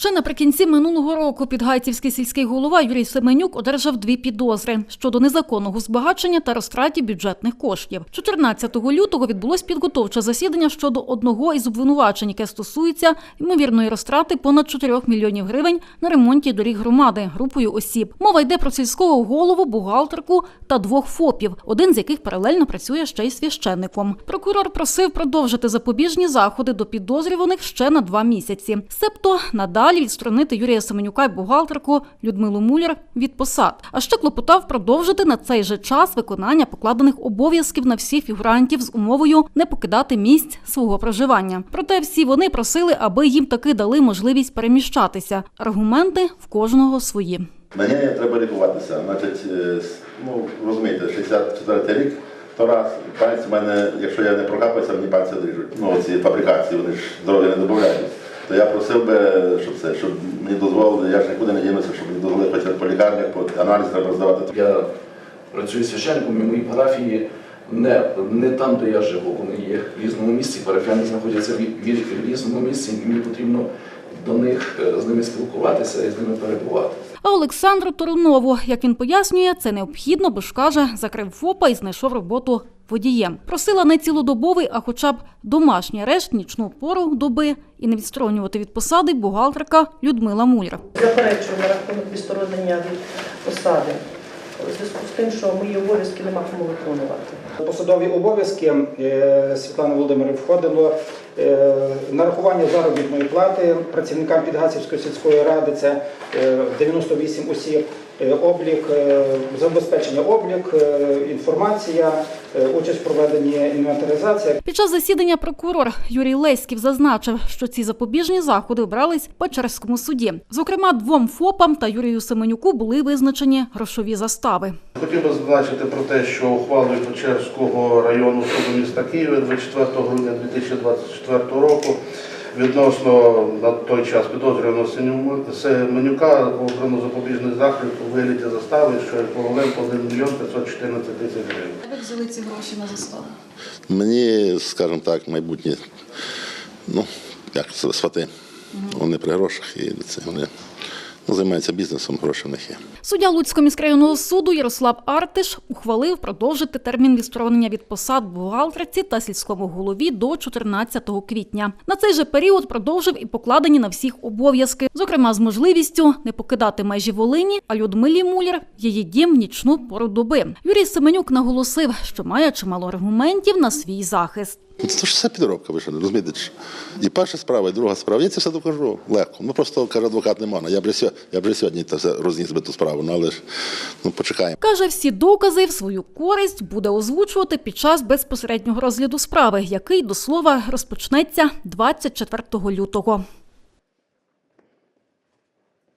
Ще наприкінці минулого року підгайцівський сільський голова Юрій Семенюк одержав дві підозри щодо незаконного збагачення та розтраті бюджетних коштів. 14 лютого відбулось підготовче засідання щодо одного із обвинувачень, яке стосується ймовірної розтрати понад 4 мільйонів гривень на ремонті доріг громади групою осіб. Мова йде про сільського голову, бухгалтерку та двох ФОПів, один з яких паралельно працює ще й священником. Прокурор просив продовжити запобіжні заходи до підозрюваних ще на два місяці, себто надалі відсторонити Юрія Семенюка й бухгалтерку Людмилу Муляр від посад. А ще клопотав продовжити на цей же час виконання покладених обов'язків на всіх фігурантів з умовою не покидати місць свого проживання. Проте всі вони просили, аби їм таки дали можливість переміщатися. Аргументи в кожного свої. Мені треба лікуватися. Значить, е, ну розумієте, 64 рік, то раз пальці в мене, якщо я не прокапаюся, мені пальці ріжуть. Ну ці фабрикації, вони ж здоров'я не додають. То я просив би, щоб це, щоб мені дозволили, я ж нікуди не дінуся, щоб мені дозволили хоча по лікарнях, по аналіз треба здавати. Я працюю священником, і мої парафії не, не там, де я живу. Вони є в різному місці, парафіяни знаходяться в, різному місці, і мені потрібно до них е, з ними спілкуватися і з ними перебувати. А Олександру Торунову, як він пояснює, це необхідно, бо ж каже, закрив ФОПа і знайшов роботу водієм. Просила не цілодобовий, а хоча б домашній арешт, нічну пору доби і не відсторонювати від посади бухгалтерка Людмила Муляр. Заперечую на рахунок відсторонення від посади у зв'язку з тим, що мої обов'язки нема кому виконувати. Посадові обов'язки е, Світлани Володимирівни входило нарахування заробітної плати працівникам Підгасівської сільської ради, це е, 98 осіб, е, облік, е, забезпечення облік, е, інформація, е, участь в проведенні інвентаризації. Під час засідання прокурор Юрій Леськів зазначив, що ці запобіжні заходи обрались в Печерському суді. Зокрема, двом ФОПам та Юрію Семенюку були визначені грошові застави. Хотів би зазначити про те, що ухвалою Печерського району суду міста Києва 24 грудня 2024 року відносно на той час підозрюваного Семенюка обрано запобіжний захід у вигляді застави, що еквівалент 1 мільйон 514 тисяч гривень. Ви взяли ці гроші на заставу? Мені, скажімо так, майбутні, ну, як це, свати, вони при грошах і це вони займаються бізнесом, гроші в них є. Суддя Луцького міськрайонного суду Ярослав Артиш ухвалив продовжити термін відсторонення від посад бухгалтерці та сільському голові до 14 квітня. На цей же період продовжив і покладені на всіх обов'язки, зокрема з можливістю не покидати межі Волині, а Людмилі Муляр її дім в нічну пору доби. Юрій Семенюк наголосив, що має чимало аргументів на свій захист. Ну, Це ж все підробка, ви що не розумієте? І перша справа, і друга справа. Я це все докажу легко. Ну просто каже адвокат нема. Я б я вже сьогодні та все розніс би ту справу, ну але ж ну почекаємо. Каже, всі докази в свою користь буде озвучувати під час безпосереднього розгляду справи, який до слова розпочнеться 24 лютого.